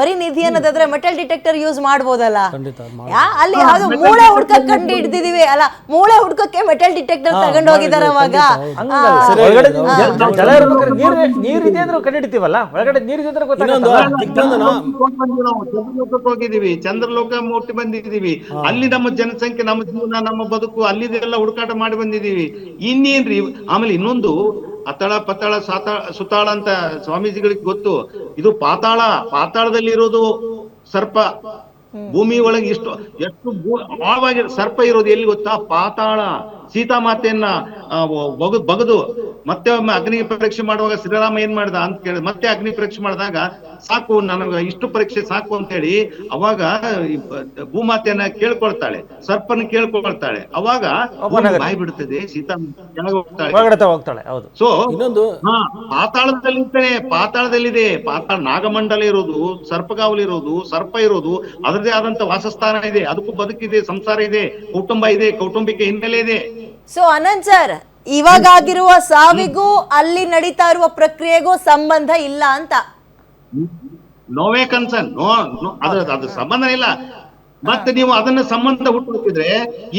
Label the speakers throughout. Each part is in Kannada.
Speaker 1: ಬರೀ ನಿಧಿ ಅನ್ನೋದಾದ್ರೆ ಮೆಟಲ್ ಡಿಟೆಕ್ಟರ್ ಯೂಸ್ ಮಾಡ್ಬೋದಲ್ಲ?
Speaker 2: ಖಂಡಿತ
Speaker 1: ಯಾ ಅಲ್ಲಿ ಯಾವ್ದು ಮೂಳೆ ಹುಡ್ಕಕ್ ಕಂಡು ಹಿಡ್ದಿದೀವಿ ಅಲ್ಲ ಮೂಳೆ ಹುಡ್ಕಕ್ಕೆ ಮೆಟಲ್ ಡಿಟೆಕ್ಟರ್ ತಗೊಂಡು ಹೋಗಿದಾರ ಅವಾಗ.
Speaker 3: ನೀರ್ ಇದೆ ಅಂದ್ರೆ ಕಂಡಿಡ್ತೀವಲ್ಲ ಒಳಗಡೆ ನೀರ್ ಇದೆ
Speaker 4: ಹೋಗಿದೀವಿ ಚಂದ್ರಲೋಕ ಮೂರ್ತಿ ಬಂದಿದೀವಿ ಅಲ್ಲಿ ನಮ್ಮ ಜನಸಂಖ್ಯೆ ನಮ್ಮ ಜೀವನ ನಮ್ಮ ಬದುಕು ಅಲ್ಲಿದೆಲ್ಲ ಹುಡುಕಾಟ ಮಾಡಿ ಬಂದಿದೀವಿ ಇನ್ನೇನ್ರಿ? ಆಮೇಲೆ ಇನ್ನೊಂದು ಅತಳ ಪತಳ ಸಾತಾಳ ಸುತಾಳ ಅಂತ ಸ್ವಾಮೀಜಿಗಳಿಗೆ ಗೊತ್ತು. ಇದು ಪಾತಾಳ ಪಾತಾಳದಲ್ಲಿ ಇರೋದು ಸರ್ಪ. ಭೂಮಿ ಒಳಗೆ ಇಷ್ಟು, ಎಷ್ಟು ಆಳವಾಗಿ ಸರ್ಪ ಇರೋದು ಎಲ್ಲಿ ಗೊತ್ತಾ? ಪಾತಾಳ. ಸೀತಾಮಾತೆಯನ್ನ ಮಾತೆಯನ್ನ ಬಗದು ಬಗದು. ಮತ್ತೆ ಒಮ್ಮೆ ಅಗ್ನಿ ಪರೀಕ್ಷೆ ಮಾಡುವಾಗ ಶ್ರೀರಾಮ ಏನ್ ಮಾಡ್ದ ಅಂತ ಕೇಳಿದ ಮತ್ತೆ ಅಗ್ನಿ ಪರೀಕ್ಷೆ ಮಾಡಿದಾಗ ಸಾಕು ನನಗ ಇಷ್ಟು ಪರೀಕ್ಷೆ ಸಾಕು ಅಂತ ಹೇಳಿ ಅವಾಗ ಭೂಮಾತೆಯನ್ನ ಕೇಳ್ಕೊಳ್ತಾಳೆ ಸರ್ಪನ ಕೇಳ್ಕೊಳ್ತಾಳೆ. ಅವಾಗ ಬಾಯಿ ಬಿಡ್ತದೆ ಸೀತಾ ಹೋಗ್ತಾಳೆ. ಸೊ
Speaker 2: ಇನ್ನೊಂದು
Speaker 4: ಹಾ ಪಾತಾಳದಲ್ಲಿ ಪಾತಾಳದಲ್ಲಿದೆ. ಪಾತಾಳ ನಾಗಮಂಡಲ ಇರೋದು ಸರ್ಪಗಾವಲು ಇರೋದು ಸರ್ಪ ಇರೋದು ಅದರದೇ ಆದಂತ ವಾಸಸ್ಥಾನ ಇದೆ ಅದಕ್ಕೂ ಬದುಕಿದೆ ಸಂಸಾರ ಇದೆ ಕುಟುಂಬ ಇದೆ ಕೌಟುಂಬಿಕ ಹಿನ್ನೆಲೆ ಇದೆ.
Speaker 1: ಸೊ ಅನಂತ್ ಸರ್ ಇವಾಗ ಆಗಿರುವ ಸಾವಿಗೂ ಅಲ್ಲಿ ನಡೀತಾ ಇರುವ ಪ್ರಕ್ರಿಯೆಗೂ ಸಂಬಂಧ ಇಲ್ಲ ಅಂತ.
Speaker 4: ನೋವೇ ಕನ್ಸರ್ನ್ ನೋ ನೋ- ಅದ್ರ ಅದ್ರ ಸಂಬಂಧ ಇಲ್ಲ. ಮತ್ತೆ ನೀವು ಅದನ್ನ ಸಂಬಂಧ ಹುಟ್ಟಿದ್ರೆ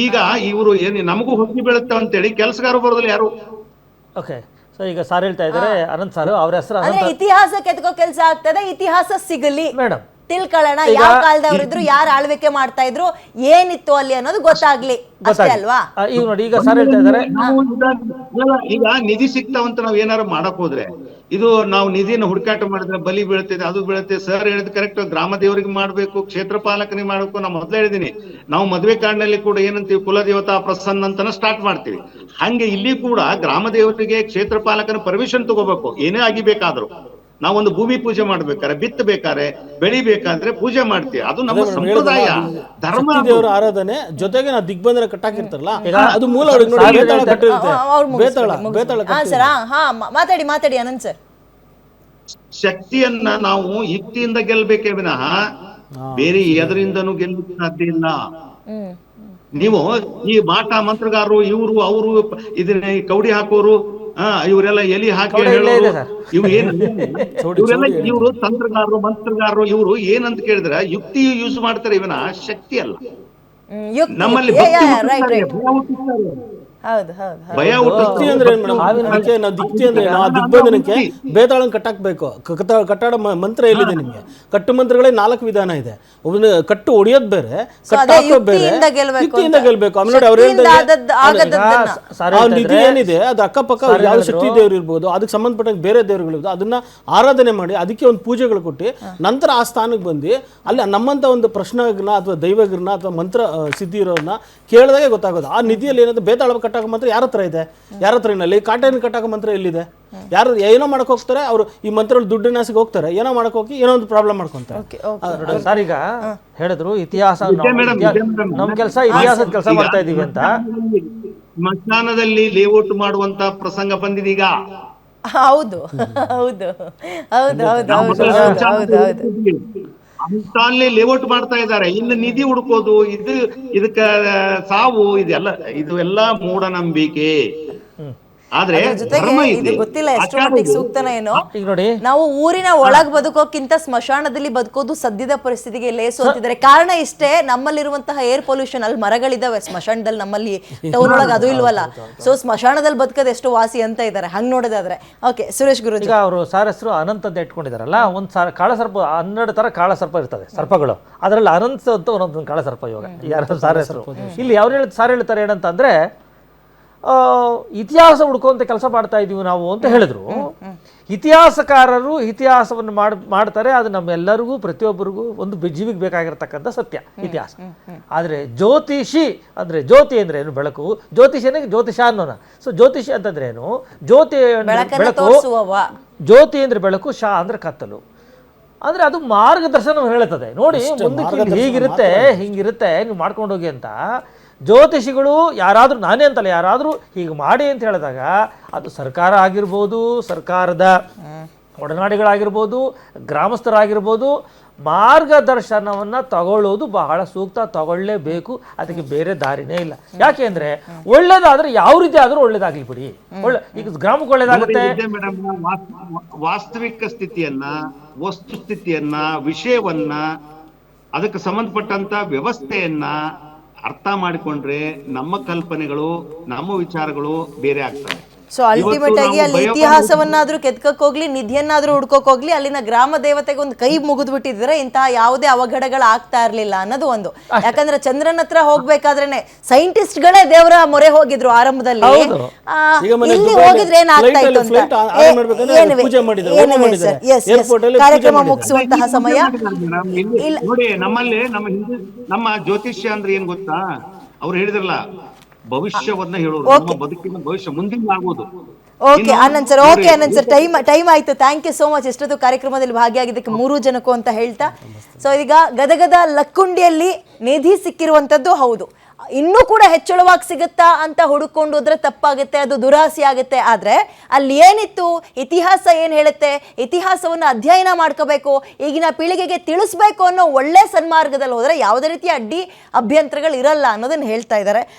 Speaker 4: ಈಗ ಇವರು ಏನ್ ನಮಗೂ ಹೊಕ್ಕಿ ಬೀಳುತ್ತೆ ಅಂತೇಳಿ ಕೆಲಸಗಾರ ಬರೋದಿಲ್ಲ ಯಾರು?
Speaker 3: ಓಕೆ ಸೊ ಈಗ ಸಾರ್ ಹೇಳ್ತಾ ಇದ್ದಾರೆ ಅನಂತ್ ಸರ್ ಅವ್ರ ಹೆಸರು
Speaker 1: ಇತಿಹಾಸ ಕೆತ್ಕೋ ಕೆಲಸ ಆಗ್ತದೆ ಇತಿಹಾಸ ಸಿಗಲಿ.
Speaker 3: ಮೇಡಮ್
Speaker 1: ತಿಳ್ಕೊಳ್ಳೋಣ ಯಾವ ಕಾಲದವ್ರು ಇದ್ರು ಯಾರು ಆಳ್ವಿಕೆ ಮಾಡ್ತಾ ಇದ್ರು ಏನಿತ್ತು ಅಲ್ಲಿ ಅನ್ನೋದು ಗೊತ್ತಾಗ್ಲಿ ಅಷ್ಟೇ ಅಲ್ವಾ?
Speaker 3: ಈಗ ನೋಡಿ ಈಗ ಸರ್ ಹೇಳ್ತಾ ಇದ್ದಾರೆ
Speaker 4: ಈಗ- ನಿಧಿ ಸಿಗ್ತಾವಂತ ನಾವ್ ಏನಾರು ಮಾಡಕ್ ಹೋದ್ರೆ ಇದು ನಾವು ನಿಧಿನ ಹುಡುಕಾಟ ಮಾಡಿದ್ರೆ ಬಲಿ ಬೀಳುತ್ತೆ ಅದು ಬೀಳುತ್ತೆ ಸರ್ ಹೇಳಿದ್ ಕರೆಕ್ಟ್ ಗ್ರಾಮ ದೇವರಿಗೆ ಮಾಡ್ಬೇಕು ಕ್ಷೇತ್ರ ಪಾಲಕನಿಗೆ ಮಾಡ್ಬೇಕು ನಾವು ಮೊದ್ಲೇ ಹೇಳಿದೀನಿ. ನಾವು ಮದ್ವೆ ಕಾರ್ಡ್ನಲ್ಲಿ ಕೂಡ ಏನಂತೀವಿ ಕುಲದೇವತಾ ಪ್ರಸನ್ನ ಅಂತನ ಸ್ಟಾರ್ಟ್ ಮಾಡ್ತೀವಿ. ಹಂಗೆ ಇಲ್ಲಿ ಕೂಡ ಗ್ರಾಮ ದೇವರಿಗೆ ಕ್ಷೇತ್ರ ಪಾಲಕನ ಪರ್ಮಿಷನ್ ತಗೋಬೇಕು ಏನೇ ಆಗಿಬೇಕಾದ್ರು. ನಾವೊಂದು ಭೂಮಿ ಪೂಜೆ ಮಾಡ್ಬೇಕಾದ್ರೆ ಬಿತ್ತಬೇಕಾದ್ರೆ ಬೆಳಿಬೇಕಾದ್ರೆ ಪೂಜೆ ಮಾಡ್ತೀವಿ. ಅದು ನಮ್ಮ ಸಂಪ್ರದಾಯ. ಧರ್ಮ
Speaker 2: ದೇವರ ಆರಾಧನೆ ಜೊತೆಗೆ ನಾವು ದಿಗ್ಬಂಧನ ಕಟ್ಟಾಕಿರ್ತಾರಲ್ಲ ಅದು ಮೂಲ
Speaker 1: ಮಾತಾಡಿ ಮಾತಾಡಿ ಅನಂತ್ ಸರ್.
Speaker 4: ಶಕ್ತಿಯನ್ನ ನಾವು ಯುಕ್ತಿಯಿಂದ ಗೆಲ್ಬೇಕೇ ವಿನಃ ಬೇರೆ ಎದರಿಂದನೂ ಗೆಲ್ಲಕ್ಕೆ ಸಾಧ್ಯ ಇಲ್ಲ. ನೀವು ಈ ಮಾಟ ಮಂತ್ರಗಾರರು ಇವರು ಅವರು ಇದನ್ನ ಕೌಡಿ ಹಾಕೋರು ಆ ಇವರೆಲ್ಲ ಎಲಿ ಹಾಕಿ ಹೇಳೋರು. ಇವ್ ಏನ್ ಇವರೆಲ್ಲ ಇವರು ತಂತ್ರಗಾರರು ಮಂತ್ರಗಾರರು ಇವರು ಏನಂತ ಕೇಳಿದ್ರೆ ಯುಕ್ತಿ ಯೂಸ್ ಮಾಡ್ತಾರೆ ಇವನ ಶಕ್ತಿ ಅಲ್ಲ. ನಮ್ಮಲ್ಲಿ ಭಕ್ತಿ ನಮ್ಮಲ್ಲಿ
Speaker 1: ಹೌದು ಹೌದು
Speaker 4: ಭಯ
Speaker 2: ಅಂದ್ರೆ ಏನ್ ಮೇಡಮ್? ಅದಕ್ಕೆ ನಾವು ದಿಕ್ತಿ ಅಂದ್ರೆ ಆ ದಿಗ್ಬಂಧನಕ್ಕೆ ಬೇತಾಳನ್ ಕಟ್ಟಾಕ್ಬೇಕು. ಕಟ್ಟಾಡ ಮಂತ್ರ ಎಲ್ಲಿದೆ ನಿಮ್ಗೆ? ಕಟ್ಟು ಮಂತ್ರಗಳೇ ನಾಲ್ಕು ವಿಧಾನ ಇದೆ. ಒಬ್ಬನ ಕಟ್ಟು ಹೊಡಿಯೋದ್ ಬೇರೆ ಬೇರೆ
Speaker 1: ಯುಕ್ತಿಯಿಂದ ಗೆಲ್ಬೇಕು
Speaker 2: ಆಮೇಲೆ ನೋಡಿ ಅವ್ರು ನಿಧಿ ಏನಿದೆ ಅದು ಅಕ್ಕಪಕ್ಕ ಯಾವ ಶಕ್ತಿ ದೇವರು ಇರ್ಬೋದು ಅದಕ್ಕೆ ಸಂಬಂಧಪಟ್ಟಂಗೆ ಬೇರೆ ದೇವರುಗಳಿರ್ಬೋದು ಅದನ್ನ ಆರಾಧನೆ ಮಾಡಿ ಅದಕ್ಕೆ ಒಂದು ಪೂಜೆಗಳು ಕೊಟ್ಟು ನಂತರ ಆ ಸ್ಥಾನಕ್ಕೆ ಬಂದು ಅಲ್ಲಿ ನಮ್ಮಂತ ಒಂದು ಪ್ರಶ್ನಗಳನ್ನ ಅಥವಾ ದೈವಗ್ರನ್ನ ಅಥವಾ ಮಂತ್ರ ಸಿದ್ಧಿ ಇರೋದನ್ನ ಕೇಳಿದಾಗೆ ಗೊತ್ತಾಗೋದು. ಆ ನಿಧಿಯಲ್ಲಿ ಏನಾದ್ರು ಬೇತಾಳ ಕಟ್ಟಾಕ ಮಂತ್ರಿ ಯಾರ ಹತ್ರ ಇದೆ? ಯಾರ ಹತ್ರ ಇಲ್ಲ ಈ ಕಾಟೇನ ಕಟ್ಟಾಕ ಮಂತ್ರ ಎಲ್ಲಿದೆ? ಯಾರು ಏನೋ ಮಾಡಕ್ ಹೋಗ್ತಾರೆ ಅವರು ಈ ಮಂತ್ರ ದುಡ್ಡಿನ ಆಸೆಗೆ ಹೋಗ್ತಾರೆ. ಏನೋ ಮಾಡಕ್ ಹೋಗಿ ಏನೋ ಒಂದು ಪ್ರಾಬ್ಲಮ್ ಮಾಡ್ಕೊಂತಾರೆ.
Speaker 3: ಸರ್ ಈಗ ಹೇಳಿದ್ರು ಇತಿಹಾಸ. ನಮ್ ಕೆಲಸ ಇತಿಹಾಸದ ಕೆಲಸ ಮಾಡ್ತಾ ಇದೀವಿ ಅಂತ.
Speaker 4: ಸ್ಮಶಾನದಲ್ಲಿ ಲೇಔಟ್ ಮಾಡುವಂತ ಪ್ರಸಂಗ ಬಂದಿದೆ ಈಗ
Speaker 1: ಹೌದು ಹೌದು ಹೌದು ಹೌದು ಹೌದು ಹೌದು ಹೌದು
Speaker 4: ಲೇಔಟ್ ಮಾಡ್ತಾ ಇದ್ದಾರೆ. ಇನ್ನು ನಿಧಿ ಹುಡುಕೋದು ಇದು ಇದಕ್ಕ ಸಾವು ಇದೆಲ್ಲ ಇದು ಎಲ್ಲಾ ಮೂಢನಂಬಿಕೆ. ಆದ್ರೆ ಧರ್ಮ
Speaker 1: ಇದು.
Speaker 4: ಇದೆ
Speaker 1: ಗೊತ್ತಿಲ್ಲ ಎಷ್ಟು
Speaker 4: ಆಚಾರ
Speaker 1: ಮಟ್ಟಿಗೆ
Speaker 4: ಇದೆ.
Speaker 1: ಸೂಕ್ತನ ಏನೋ?
Speaker 3: ಈಗ ನೋಡಿ.
Speaker 1: ನಾವು ಊರಿನ ಒಳಗ್ ಬದುಕೋಕ್ಕಿಂತ ಸ್ಮಶಾನದಲ್ಲಿ ಬದುಕೋದು ಸದ್ಯದ ಪರಿಸ್ಥಿತಿಗೆ ಲೇಸು ಅಂತಿದ್ದಾರೆ. ಕಾರಣ ಇಷ್ಟೇ ನಮ್ಮಲ್ಲಿರುವಂತಹ ಏರ್ ಪೊಲ್ಯೂಷನ್ ಅಲ್ಲಿ ಮರಗಳಿದಾವೆ. ಸ್ಮಶಾನದಲ್ಲಿ ನಮ್ಮಲ್ಲಿ ಟೌನ್ ಒಳಗೆ ಅದು ಇಲ್ವಲ್ಲ? ಸೊ ಸ್ಮಶಾನದಲ್ಲಿ ಬದುಕೋದು ಎಷ್ಟು ವಾಸಿ ಅಂತ ಇದ್ದಾರೆ ಹಂಗ್ ನೋಡೋದಾದ್ರೆ. ಓಕೆ ಸುರೇಶ್ ಗುರುಜಿ.
Speaker 3: ಈಗ ಅವರು ಸಾರಸ್ರು ಅನಂತ ಅನಂತ್ ಅಂತ ಇಟ್ಕೊಂಡಿದಾರಲ್ಲ ಒಂದು ಸಾರ ಕಾಳ ಸರ್ಪ ಹನ್ನೆರಡು ತರ ಕಾಳ ಸರ್ಪ ಇರ್ತದೆ ಸರ್ಪಗಳು. ಅದರಲ್ಲಿ ಅನಂತ ಅಂತ ಒಂದೊಂದು ಕಾಳ ಸರ್ಪ ಇವಾಗ. ಯಾರು ಸಾರ ಹೆಸರು ಇಲ್ಲಿ ಅವ್ರು ಹೇಳಿ ಸಾರ್ ಹೇಳ್ತಾರೆ ಏನಂತ ಅಂದ್ರೆ ಇತಿಹಾಸ ಹುಡ್ಕೋಂತ ಕೆಲಸ ಮಾಡ್ತಾ ಇದೀವಿ ನಾವು ಅಂತ ಹೇಳಿದ್ರು. ಇತಿಹಾಸಕಾರರು ಇತಿಹಾಸವನ್ನು ಮಾಡ್ ಮಾಡ್ತಾರೆ ಅದು ನಮ್ಮೆಲ್ಲರಿಗೂ ಪ್ರತಿಯೊಬ್ಬರಿಗೂ ಒಂದು ಬಿ- ಜೀವಿಗೆ ಬೇಕಾಗಿರ್ತಕ್ಕಂಥ ಸತ್ಯ ಇತಿಹಾಸ. ಆದರೆ ಜ್ಯೋತಿಷಿ ಅಂದ್ರೆ ಜ್ಯೋತಿ ಅಂದ್ರೆ ಏನು? ಬೆಳಕು. ಜ್ಯೋತಿಷನೇ ಜ್ಯೋತಿಷ ಅನ್ನೋಣ ಸೊ ಜ್ಯೋತಿಷಿ ಅಂತಂದ್ರೆ ಏನು? ಜ್ಯೋತಿ ಅಂದ್ರೆ ಬೆಳಕು ಜ್ಯೋತಿ ಅಂದ್ರೆ ಬೆಳಕು ಶಾ ಅಂದ್ರೆ ಕತ್ತಲು. ಅಂದ್ರೆ ಅದು ಮಾರ್ಗದರ್ಶನ ಹೇಳುತ್ತದೆ. ನೋಡಿ ಮುಂದಕ್ಕೆ ಹೀಗಿರುತ್ತೆ ಹಿಂಗಿರುತ್ತೆ ನೀವು ಮಾಡ್ಕೊಂಡು ಹೋಗಿ ಅಂತ. ಜ್ಯೋತಿಷಿಗಳು ಯಾರಾದರೂ, ನಾನೇ ಅಂತಲ್ಲ, ಯಾರಾದರೂ ಹೀಗೆ ಮಾಡಿ ಅಂತ ಹೇಳಿದಾಗ ಅದು ಸರ್ಕಾರ ಆಗಿರ್ಬೋದು, ಸರ್ಕಾರದ ಒಡನಾಡಿಗಳಾಗಿರ್ಬೋದು, ಗ್ರಾಮಸ್ಥರಾಗಿರ್ಬೋದು, ಮಾರ್ಗದರ್ಶನವನ್ನ ತಗೊಳ್ಳೋದು ಬಹಳ ಸೂಕ್ತ, ತಗೊಳ್ಳೇಬೇಕು. ಅದಕ್ಕೆ ಬೇರೆ ದಾರಿನೇ ಇಲ್ಲ. ಯಾಕೆಂದ್ರೆ ಒಳ್ಳೇದಾದ್ರೆ ಯಾವ ರೀತಿ ಆದ್ರೂ ಒಳ್ಳೇದಾಗ್ಲಿ ಬಿಡಿ. ಒಳ್ಳೆ, ಈಗ ಗ್ರಾಮಕ್ಕೆ ಒಳ್ಳೇದಾಗುತ್ತೆ.
Speaker 4: ವಾಸ್ತವಿಕ ಸ್ಥಿತಿಯನ್ನ, ವಸ್ತು ಸ್ಥಿತಿಯನ್ನ, ವಿಷಯವನ್ನ, ಅದಕ್ಕೆ ಸಂಬಂಧಪಟ್ಟಂತ ವ್ಯವಸ್ಥೆಯನ್ನ ಅರ್ಥ ಮಾಡಿಕೊಂಡ್ರೆ ನಮ್ಮ ಕಲ್ಪನೆಗಳು ನಮ್ಮ ವಿಚಾರಗಳು ಬೇರೆ ಆಗ್ತವೆ.
Speaker 1: ಸೊ ಅಲ್ಟಿಮೇಟ್ ಆಗಿ ಅಲ್ಲಿ ಇತಿಹಾಸವನ್ನಾದ್ರೂ ಕೆತ್ಕಕ್ ಹೋಗ್ಲಿ ನಿಧಿಯನ್ನಾದ್ರೂ ಹುಡ್ಕೋಕ್ ಹೋಗ್ಲಿ ಅಲ್ಲಿನ ಗ್ರಾಮ ದೇವತೆಗೆ ಒಂದು ಕೈ ಮುಗಿದು ಬಿಟ್ಟಿದ್ರೆ ಇಂತಹ ಯಾವುದೇ ಅವಘಡಗಳು ಆಗ್ತಾ ಇರ್ಲಿಲ್ಲ ಅನ್ನೋದು ಒಂದು. ಯಾಕಂದ್ರೆ ಚಂದ್ರನ ಹತ್ರ ಹೋಗ್ಬೇಕಾದ್ರೇನೆ ಸೈಂಟಿಸ್ಟ್ ಗಳೇ ದೇವರ ಮೊರೆ ಹೋಗಿದ್ರು ಆರಂಭದಲ್ಲಿ. ಇಲ್ಲಿ ಹೋಗಿದ್ರೆ ಏನಾಗ್ತಾ ಇತ್ತು ಅಂತ? ಕಾರ್ಯಕ್ರಮ. ಮುಗಿಸುವಂತಹ ಸಮಯ.
Speaker 4: ಇಲ್ಲಿ ನೋಡಿ ನಮ್ಮಲ್ಲಿ ನಮ್ಮ ಹಿಂದೂ ನಮ್ಮ ಜ್ಯೋತಿಷ್ಯ ಅಂದ್ರೆ ಏನ್ ಗೊತ್ತಾ? ಅವ್ರು ಹೇಳಿದ್ರಲ್ಲ ಭವಿಷ್ಯವನ್ನ ಹೇಳೋರು ನಮ್ಮ ಬದುಕಿನ ಭವಿಷ್ಯ ಮುಂದಿನ ಆಗೋದು
Speaker 1: okay Anand sir okay Anand sir time time ಆಯ್ತು. ಥ್ಯಾಂಕ್ ಯು ಸೋ ಮಚ್ ಎಷ್ಟೊತ್ತು ಕಾರ್ಯಕ್ರಮದಲ್ಲಿ ಭಾಗಿಯಾಗಿದ್ದಕ್ಕೆ ಮೂರು ಜನಕ್ಕೂ ಅಂತ ಹೇಳ್ತಾ. ಸೊ ಈಗ ಗದಗದ ಲಕ್ಕುಂಡಿಯಲ್ಲಿ ನಿಧಿ ಸಿಕ್ಕಿರುವಂಥದ್ದು ಹೌದು. ಇನ್ನೂ ಕೂಡ ಹೆಚ್ಚಳವಾಗಿ ಸಿಗುತ್ತಾ ಅಂತ ಹುಡುಕೊಂಡು ಹೋದ್ರೆ ತಪ್ಪಾಗುತ್ತೆ ಅದು ದುರಾಸೆ ಆಗುತ್ತೆ. ಆದ್ರೆ ಅಲ್ಲಿ ಏನಿತ್ತು? ಇತಿಹಾಸ ಏನ್ ಹೇಳುತ್ತೆ? ಇತಿಹಾಸವನ್ನು ಅಧ್ಯಯನ ಮಾಡ್ಕೋಬೇಕು ಈಗಿನ ಪೀಳಿಗೆಗೆ ತಿಳಿಸ್ಬೇಕು ಅನ್ನೋ ಒಳ್ಳೆ ಸನ್ಮಾರ್ಗದಲ್ಲಿ ಹೋದ್ರೆ ಯಾವುದೇ ರೀತಿಯ ಅಡ್ಡಿ ಅಭ್ಯಂತರಗಳು ಇರಲ್ಲ ಅನ್ನೋದನ್ನ ಹೇಳ್ತಾ ಇದ್ದಾರೆ.